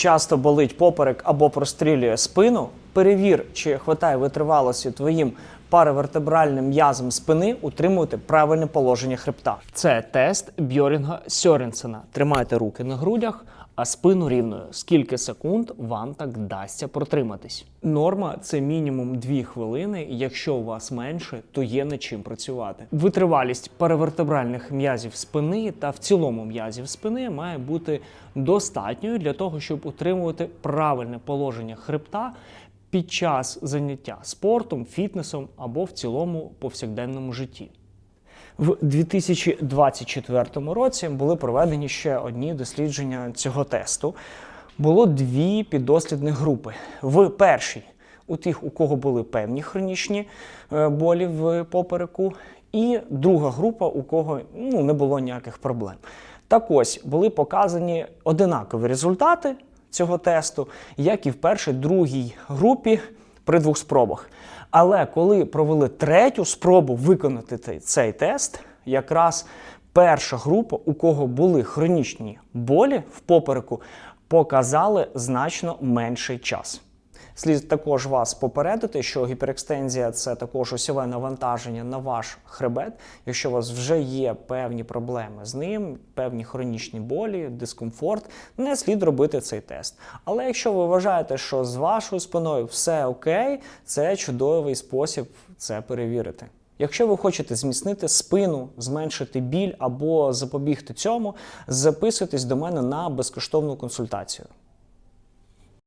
часто болить поперек або прострілює спину, перевір, чи хватає витривалості твоїм паравертебральним м'язом спини утримувати правильне положення хребта. Це тест Бьорінга Сьоренсена. Тримайте руки на грудях, а спину рівною. Скільки секунд вам так вдасться протриматись? Норма це мінімум 2 хвилини. Якщо у вас менше, то є над чим працювати. Витривалість паравертебральних м'язів спини та в цілому м'язів спини має бути достатньою для того, щоб утримувати правильне положення хребта під час заняття спортом, фітнесом або в цілому повсякденному житті. В 2024 році були проведені ще одні дослідження цього тесту. Було дві піддослідні групи. В першій у тих, у кого були певні хронічні е, болі в попереку, і друга група, у кого ну, не було ніяких проблем. Так ось були показані одинакові результати цього тесту, як і в першій, другій групі при двох спробах. Але коли провели третю спробу виконати цей, тест, якраз перша група, у кого були хронічні болі в попереку, показали значно менший час. Слід також вас попередити, що гіперекстензія це також осьове навантаження на ваш хребет. Якщо у вас вже є певні проблеми з ним, певні хронічні болі, дискомфорт, не слід робити цей тест. Але якщо ви вважаєте, що з вашою спиною все окей, це чудовий спосіб це перевірити. Якщо ви хочете зміцнити спину, зменшити біль або запобігти цьому, записуйтесь до мене на безкоштовну консультацію.